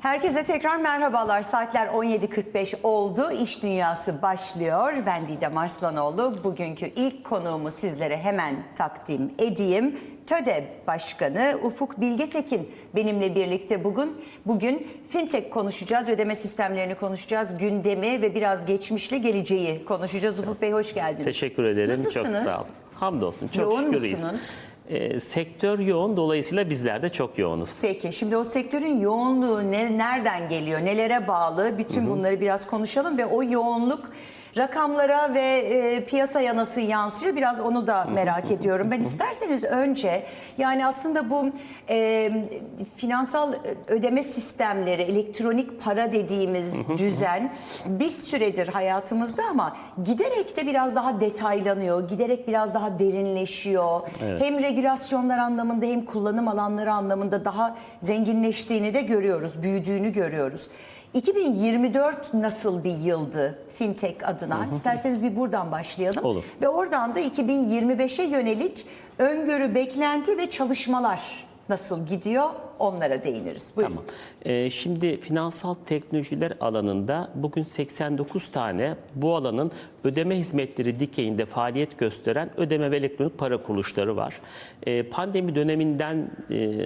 Herkese tekrar merhabalar. Saatler 17.45 oldu. İş Dünyası başlıyor. Ben Didem Arslanoğlu. Bugünkü ilk konuğumu sizlere hemen takdim edeyim. TÖDE Başkanı Ufuk Bilgetekin benimle birlikte bugün. Bugün fintech konuşacağız, ödeme sistemlerini konuşacağız, gündemi ve biraz geçmişle geleceği konuşacağız. Ufuk Bey hoş geldiniz. Teşekkür ederim. Nasılsınız? Çok sağ olun. Hamdolsun. Çok Yoğun şükür musunuz? Ee, sektör yoğun. Dolayısıyla bizler de çok yoğunuz. Peki şimdi o sektörün yoğunluğu ne, nereden geliyor, nelere bağlı bütün bunları biraz konuşalım ve o yoğunluk rakamlara ve e, piyasaya nasıl yansıyor biraz onu da merak ediyorum. Ben isterseniz önce yani aslında bu e, finansal ödeme sistemleri, elektronik para dediğimiz düzen bir süredir hayatımızda ama giderek de biraz daha detaylanıyor, giderek biraz daha derinleşiyor. Hem regülasyonlar anlamında hem kullanım alanları anlamında daha zenginleştiğini de görüyoruz, büyüdüğünü görüyoruz. 2024 nasıl bir yıldı fintech adına? İsterseniz bir buradan başlayalım. Olur. Ve oradan da 2025'e yönelik öngörü, beklenti ve çalışmalar nasıl gidiyor onlara değiniriz. Buyurun. Tamam. Ee, şimdi finansal teknolojiler alanında bugün 89 tane bu alanın ödeme hizmetleri dikeyinde faaliyet gösteren ödeme ve elektronik para kuruluşları var. Ee, pandemi döneminden e,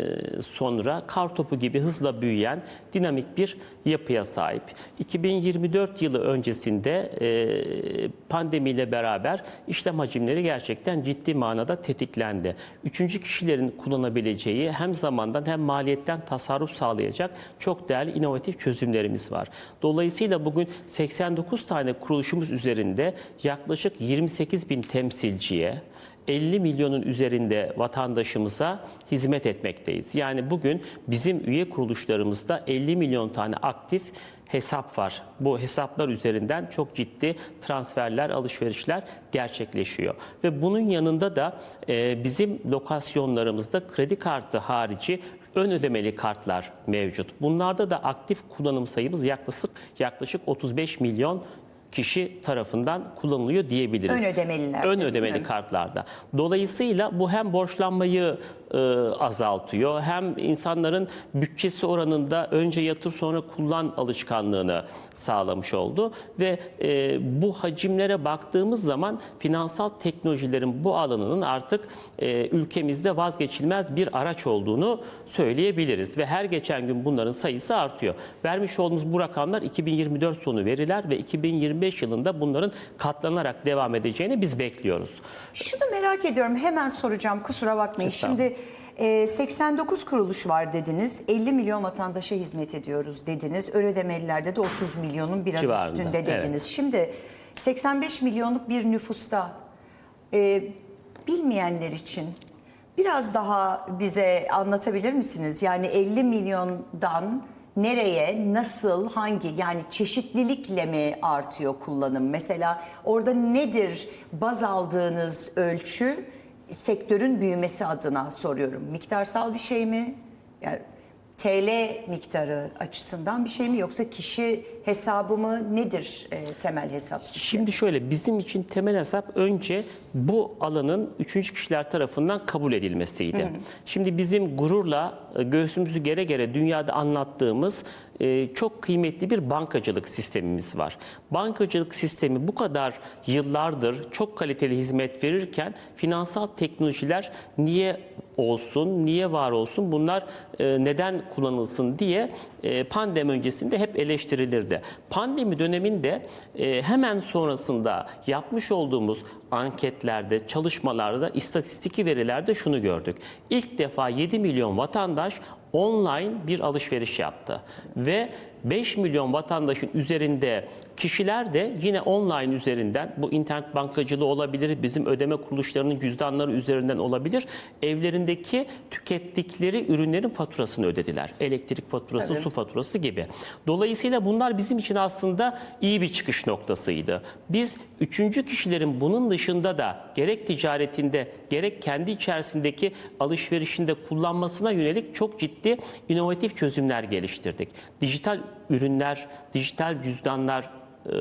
sonra kar topu gibi hızla büyüyen dinamik bir yapıya sahip. 2024 yılı öncesinde e, pandemiyle beraber işlem hacimleri gerçekten ciddi manada tetiklendi. Üçüncü kişilerin kullanabileceği hem zamandan hem maliyetten tasarruf sağlayacak çok değerli inovatif çözümlerimiz var. Dolayısıyla bugün 89 tane kuruluşumuz üzerinde yaklaşık 28 bin temsilciye 50 milyonun üzerinde vatandaşımıza hizmet etmekteyiz. Yani bugün bizim üye kuruluşlarımızda 50 milyon tane aktif hesap var. Bu hesaplar üzerinden çok ciddi transferler, alışverişler gerçekleşiyor. Ve bunun yanında da bizim lokasyonlarımızda kredi kartı harici ön ödemeli kartlar mevcut. Bunlarda da aktif kullanım sayımız yaklaşık yaklaşık 35 milyon kişi tarafından kullanılıyor diyebiliriz. Ön ödemeliler. Ön ödemeli kartlarda. Dolayısıyla bu hem borçlanmayı e, azaltıyor hem insanların bütçesi oranında önce yatır sonra kullan alışkanlığını sağlamış oldu ve e, bu hacimlere baktığımız zaman finansal teknolojilerin bu alanının artık e, ülkemizde vazgeçilmez bir araç olduğunu söyleyebiliriz ve her geçen gün bunların sayısı artıyor. Vermiş olduğumuz bu rakamlar 2024 sonu veriler ve 2025 yılında bunların katlanarak devam edeceğini biz bekliyoruz. Şunu merak ediyorum hemen soracağım kusura bakmayın. Şimdi e, 89 kuruluş var dediniz. 50 milyon vatandaşa hizmet ediyoruz dediniz. Ödemelilerde de 30 milyonun biraz Civarında, üstünde evet. dediniz. Şimdi 85 milyonluk bir nüfusta e, bilmeyenler için biraz daha bize anlatabilir misiniz? Yani 50 milyondan nereye, nasıl, hangi yani çeşitlilikle mi artıyor kullanım? Mesela orada nedir baz aldığınız ölçü sektörün büyümesi adına soruyorum. Miktarsal bir şey mi? Yani TL miktarı açısından bir şey mi yoksa kişi hesabı mı nedir e, temel hesap? Şimdi şöyle bizim için temel hesap önce bu alanın üçüncü kişiler tarafından kabul edilmesiydi. Şimdi bizim gururla e, göğsümüzü gere gere dünyada anlattığımız çok kıymetli bir bankacılık sistemimiz var. Bankacılık sistemi bu kadar yıllardır çok kaliteli hizmet verirken finansal teknolojiler niye olsun, niye var olsun, bunlar e, neden kullanılsın diye e, pandemi öncesinde hep eleştirilirdi. Pandemi döneminde e, hemen sonrasında yapmış olduğumuz anketlerde, çalışmalarda, istatistiki verilerde şunu gördük. İlk defa 7 milyon vatandaş online bir alışveriş yaptı ve 5 milyon vatandaşın üzerinde kişiler de yine online üzerinden bu internet bankacılığı olabilir, bizim ödeme kuruluşlarının cüzdanları üzerinden olabilir. Evlerindeki tükettikleri ürünlerin faturasını ödediler. Elektrik faturası, Tabii. su faturası gibi. Dolayısıyla bunlar bizim için aslında iyi bir çıkış noktasıydı. Biz üçüncü kişilerin bunun dışında da gerek ticaretinde gerek kendi içerisindeki alışverişinde kullanmasına yönelik çok ciddi inovatif çözümler geliştirdik. Dijital ürünler, dijital cüzdanlar e,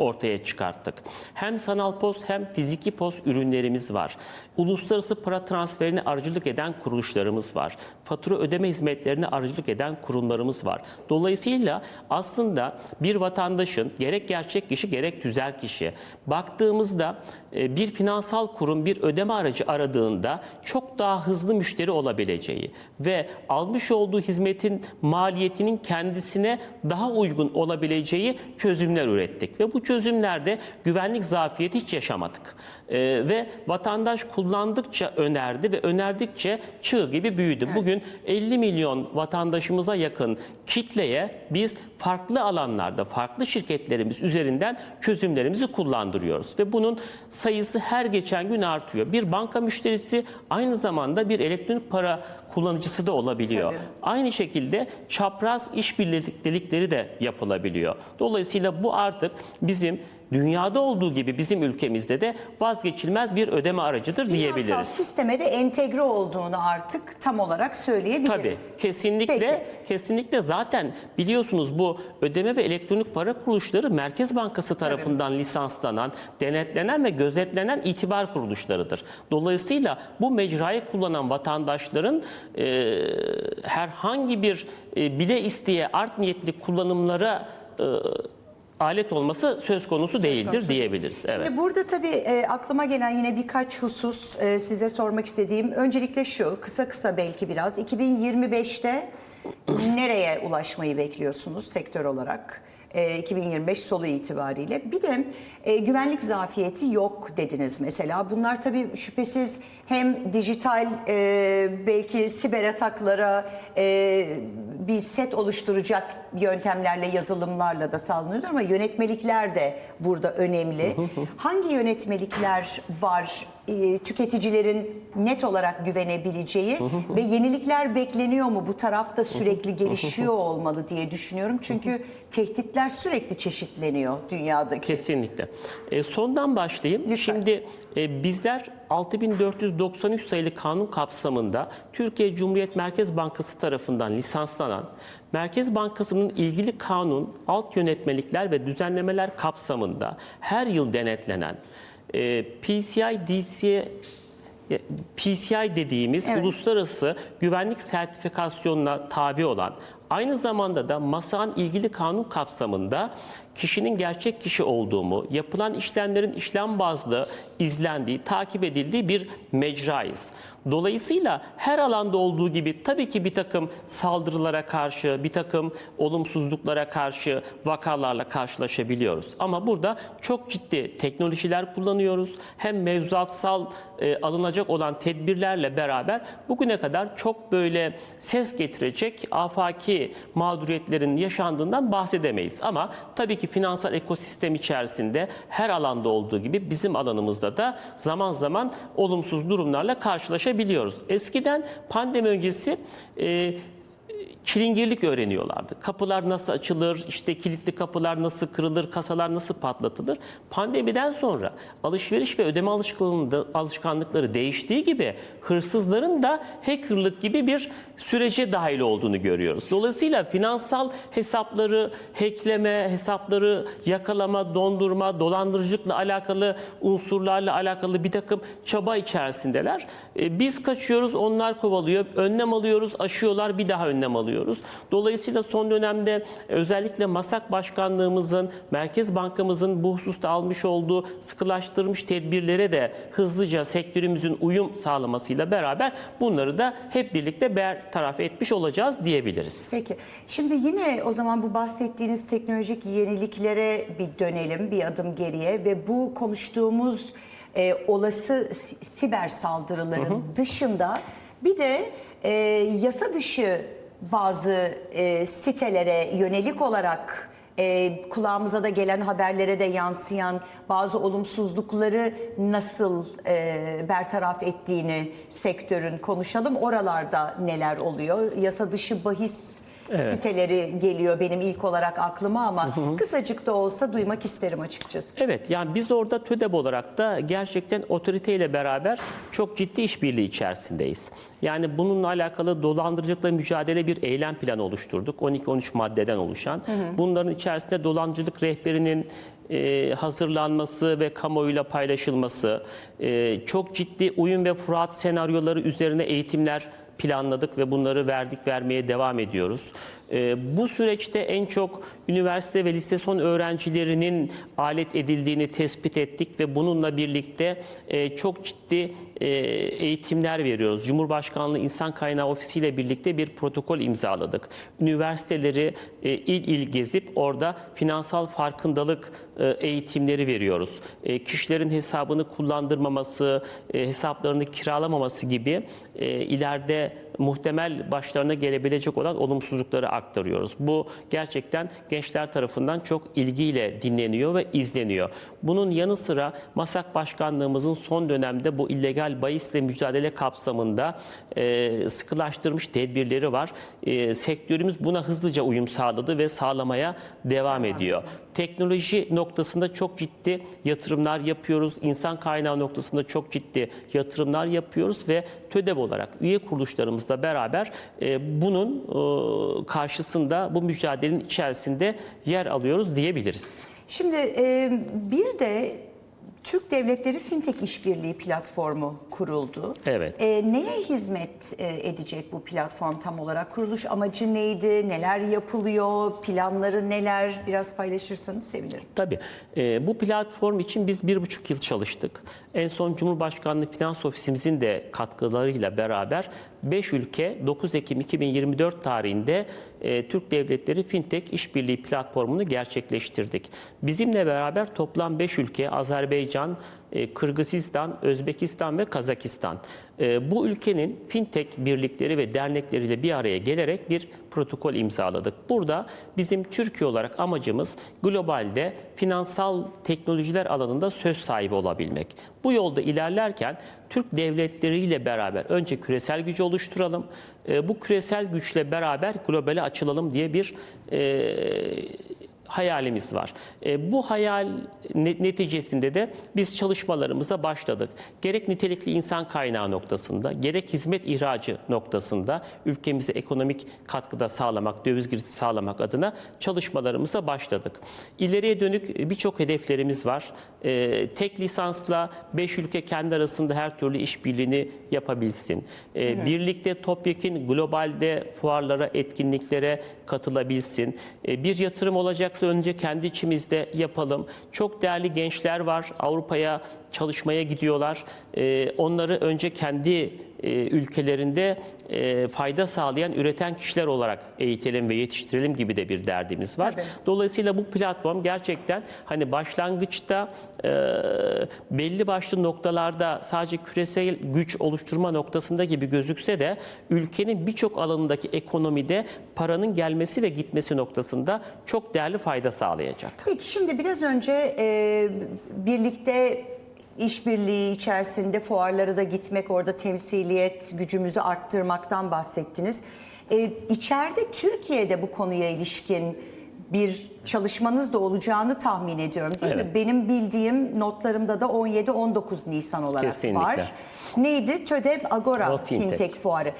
ortaya çıkarttık. Hem sanal pos hem fiziki pos ürünlerimiz var. Uluslararası para transferine aracılık eden kuruluşlarımız var. Fatura ödeme hizmetlerine aracılık eden kurumlarımız var. Dolayısıyla aslında bir vatandaşın gerek gerçek kişi gerek tüzel kişi baktığımızda e, bir finansal kurum bir ödeme aracı aradığında çok daha hızlı müşteri olabileceği ve almış olduğu hizmetin maliyetinin kendisine daha uygun olabileceği çözümler ürettik. Ve bu çözümlerde güvenlik zafiyeti hiç yaşamadık. E, ve vatandaş kullandıkça önerdi ve önerdikçe çığ gibi büyüdü. Bugün 50 milyon vatandaşımıza yakın kitleye biz farklı alanlarda, farklı şirketlerimiz üzerinden çözümlerimizi kullandırıyoruz. Ve bunun sayısı her geçen gün artıyor. Bir banka müşterisi aynı zamanda bir elektronik para kullanıcısı da olabiliyor. Tabii. Aynı şekilde çapraz işbirlikleri de yapılabiliyor. Dolayısıyla bu artık bizim dünyada olduğu gibi bizim ülkemizde de vazgeçilmez bir ödeme aracıdır Finansal diyebiliriz. sisteme de entegre olduğunu artık tam olarak Tabii söyleyebiliriz. kesinlikle Peki. kesinlikle zaten biliyorsunuz bu ödeme ve elektronik para kuruluşları Merkez Bankası tarafından lisanslanan, denetlenen ve gözetlenen itibar kuruluşlarıdır. Dolayısıyla bu mecrayı kullanan vatandaşların e, herhangi bir e, bile isteye art niyetli kullanımlara e, alet olması söz konusu değildir konusu diyebiliriz. Evet. Şimdi burada tabii e, aklıma gelen yine birkaç husus e, size sormak istediğim. Öncelikle şu, kısa kısa belki biraz. 2025'te nereye ulaşmayı bekliyorsunuz sektör olarak? E, 2025 solu itibariyle. Bir de e, güvenlik zafiyeti yok dediniz mesela. Bunlar tabii şüphesiz hem dijital e, belki siber ataklara e, bir set oluşturacak yöntemlerle, yazılımlarla da sağlanıyor ama yönetmelikler de burada önemli. Hangi yönetmelikler var e, tüketicilerin net olarak güvenebileceği ve yenilikler bekleniyor mu? Bu tarafta sürekli gelişiyor olmalı diye düşünüyorum. Çünkü tehditler sürekli çeşitleniyor dünyadaki. Kesinlikle. E, sondan başlayayım. Lütfen. Şimdi e, bizler 6493 sayılı kanun kapsamında Türkiye Cumhuriyet Merkez Bankası tarafından lisanslanan Merkez Bankası'nın ilgili kanun, alt yönetmelikler ve düzenlemeler kapsamında her yıl denetlenen e, PCI DC'ye PCI dediğimiz Evet. uluslararası güvenlik sertifikasyonuna tabi olan aynı zamanda da MASA'nın ilgili kanun kapsamında kişinin gerçek kişi olduğumu, yapılan işlemlerin işlem bazlı izlendiği, takip edildiği bir mecrayız. Dolayısıyla her alanda olduğu gibi tabii ki bir takım saldırılara karşı, bir takım olumsuzluklara karşı vakalarla karşılaşabiliyoruz. Ama burada çok ciddi teknolojiler kullanıyoruz. Hem mevzuatsal e, alınacak olan tedbirlerle beraber bugüne kadar çok böyle ses getirecek afaki mağduriyetlerin yaşandığından bahsedemeyiz. Ama tabii ki finansal ekosistem içerisinde her alanda olduğu gibi bizim alanımızda da zaman zaman olumsuz durumlarla karşılaşabiliyoruz. Eskiden pandemi öncesi e, çilingirlik öğreniyorlardı. Kapılar nasıl açılır, işte kilitli kapılar nasıl kırılır, kasalar nasıl patlatılır. Pandemiden sonra alışveriş ve ödeme alışkanlıkları değiştiği gibi hırsızların da hackerlık gibi bir sürece dahil olduğunu görüyoruz. Dolayısıyla finansal hesapları hackleme, hesapları yakalama, dondurma, dolandırıcılıkla alakalı unsurlarla alakalı bir takım çaba içerisindeler. E, Biz kaçıyoruz, onlar kovalıyor. Önlem alıyoruz, aşıyorlar, bir daha önlem alıyoruz. Dolayısıyla son dönemde özellikle MASAK Başkanlığımızın, Merkez Bankamızın bu hususta almış olduğu sıkılaştırmış tedbirlere de hızlıca sektörümüzün uyum sağlamasıyla beraber bunları da hep birlikte bertaraf etmiş olacağız diyebiliriz. Peki. Şimdi yine o zaman bu bahsettiğiniz teknolojik yeniliklere bir dönelim, bir adım geriye ve bu konuştuğumuz e, olası si- siber saldırıların dışında bir de e, yasa dışı bazı e, sitelere yönelik olarak e, kulağımıza da gelen haberlere de yansıyan bazı olumsuzlukları nasıl e, bertaraf ettiğini sektörün konuşalım. Oralarda neler oluyor? Yasa dışı bahis siteleri geliyor benim ilk olarak aklıma ama kısacık da olsa duymak isterim açıkçası. Evet yani biz orada TÖDEB olarak da gerçekten otoriteyle beraber çok ciddi işbirliği içerisindeyiz. Yani bununla alakalı dolandırıcılıkla mücadele bir eylem planı oluşturduk. 12-13 maddeden oluşan. Bunların içerisinde dolandırıcılık rehberinin e, hazırlanması ve kamuoyuyla paylaşılması, e, çok ciddi uyum ve fuat senaryoları üzerine eğitimler planladık ve bunları verdik vermeye devam ediyoruz. E, bu süreçte en çok üniversite ve lise son öğrencilerinin alet edildiğini tespit ettik ve bununla birlikte e, çok ciddi eğitimler veriyoruz. Cumhurbaşkanlığı İnsan Kaynağı Ofisi ile birlikte bir protokol imzaladık. Üniversiteleri e, il il gezip orada finansal farkındalık e, eğitimleri veriyoruz. E, kişilerin hesabını kullandırmaması, e, hesaplarını kiralamaması gibi e, ileride muhtemel başlarına gelebilecek olan olumsuzlukları aktarıyoruz. Bu gerçekten gençler tarafından çok ilgiyle dinleniyor ve izleniyor. Bunun yanı sıra MASAK Başkanlığımızın son dönemde bu illegal bahisle mücadele kapsamında e, sıkılaştırmış tedbirleri var. E, sektörümüz buna hızlıca uyum sağladı ve sağlamaya devam ediyor. Teknoloji noktasında çok ciddi yatırımlar yapıyoruz. İnsan kaynağı noktasında çok ciddi yatırımlar yapıyoruz ve TÖDEB olarak üye kuruluşlarımızla beraber e, bunun e, karşısında bu mücadelenin içerisinde yer alıyoruz diyebiliriz. Şimdi e, bir de Türk Devletleri Fintech İşbirliği platformu kuruldu. Evet. E, neye hizmet e, edecek bu platform tam olarak? Kuruluş amacı neydi? Neler yapılıyor? Planları neler? Biraz paylaşırsanız sevinirim. Tabii. Ee, bu platform için biz bir buçuk yıl çalıştık. En son Cumhurbaşkanlığı Finans Ofisimizin de katkılarıyla beraber 5 ülke 9 Ekim 2024 tarihinde e, Türk Devletleri Fintech İşbirliği platformunu gerçekleştirdik. Bizimle beraber toplam 5 ülke Azerbaycan, Kırgızistan, Özbekistan ve Kazakistan. E, Bu ülkenin fintech birlikleri ve dernekleriyle bir araya gelerek bir protokol imzaladık. Burada bizim Türkiye olarak amacımız globalde finansal teknolojiler alanında söz sahibi olabilmek. Bu yolda ilerlerken Türk devletleriyle beraber önce küresel gücü oluşturalım. E, Bu küresel güçle beraber globale açılalım diye bir e, hayalimiz var. E, bu hayal ne- neticesinde de biz çalışmalarımıza başladık. Gerek nitelikli insan kaynağı noktasında, gerek hizmet ihracı noktasında ülkemize ekonomik katkıda sağlamak, döviz girişi sağlamak adına çalışmalarımıza başladık. İleriye dönük birçok hedeflerimiz var. E, tek lisansla 5 ülke kendi arasında her türlü işbirliğini yapabilsin. E, birlikte topyekin globalde fuarlara, etkinliklere katılabilsin. E, bir yatırım olacaksa önce kendi içimizde yapalım. Çok değerli gençler var. Avrupa'ya çalışmaya gidiyorlar. E, onları önce kendi e, ülkelerinde e, fayda sağlayan, üreten kişiler olarak eğitelim ve yetiştirelim gibi de bir derdimiz var. Tabii. Dolayısıyla bu platform gerçekten hani başlangıçta e, belli başlı noktalarda sadece küresel güç oluşturma noktasında gibi gözükse de ülkenin birçok alanındaki ekonomide paranın gelmesi ve gitmesi noktasında çok değerli fayda sağlayacak. Peki şimdi biraz önce e, birlikte işbirliği içerisinde fuarlara da gitmek, orada temsiliyet gücümüzü arttırmaktan bahsettiniz. E, içeride Türkiye'de bu konuya ilişkin bir çalışmanız da olacağını tahmin ediyorum değil mi? Evet. Benim bildiğim notlarımda da 17-19 Nisan olarak Kesinlikle. var. Neydi? TÖDEB Agora O Fintech. Fintech Fuarı.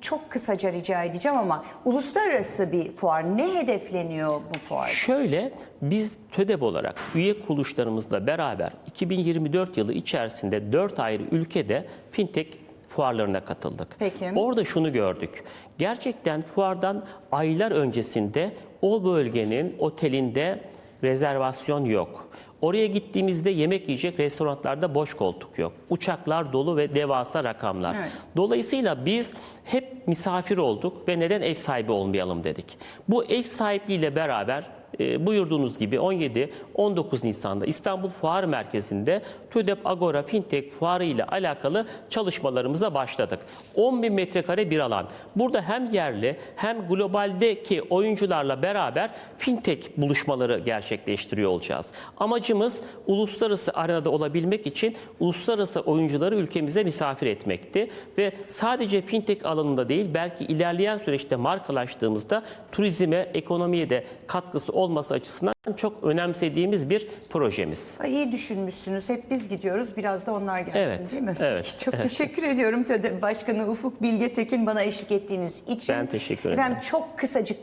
Çok kısaca rica edeceğim ama uluslararası bir fuar. Ne hedefleniyor bu fuar? Şöyle biz TÖDEB olarak üye kuruluşlarımızla beraber 2024 yılı içerisinde 4 ayrı ülkede fintech fuarlarına katıldık. Peki. Orada şunu gördük. Gerçekten fuardan aylar öncesinde o bölgenin otelinde rezervasyon yok. Oraya gittiğimizde yemek yiyecek restoranlarda boş koltuk yok. Uçaklar dolu ve devasa rakamlar. Evet. Dolayısıyla biz hep misafir olduk ve neden ev sahibi olmayalım dedik. Bu ev sahipliğiyle beraber e, buyurduğunuz gibi 17-19 Nisan'da İstanbul Fuar Merkezi'nde TÜDEP Agora Fintech Fuarı ile alakalı çalışmalarımıza başladık. 10 bin metrekare bir alan. Burada hem yerli hem globaldeki oyuncularla beraber fintech buluşmaları gerçekleştiriyor olacağız. Amacımız uluslararası arenada olabilmek için uluslararası oyuncuları ülkemize misafir etmekti ve sadece fintech alanında değil belki ilerleyen süreçte markalaştığımızda turizme, ekonomiye de katkısı olması açısından çok önemsediğimiz bir projemiz. Ay, İyi düşünmüşsünüz. Hep biz gidiyoruz. Biraz da onlar gelsin Evet, değil mi? evet, Çok teşekkür ediyorum TÖDE Başkanı Ufuk Bilge Tekin bana eşlik ettiğiniz için. Ben teşekkür ederim. Efendim çok kısacık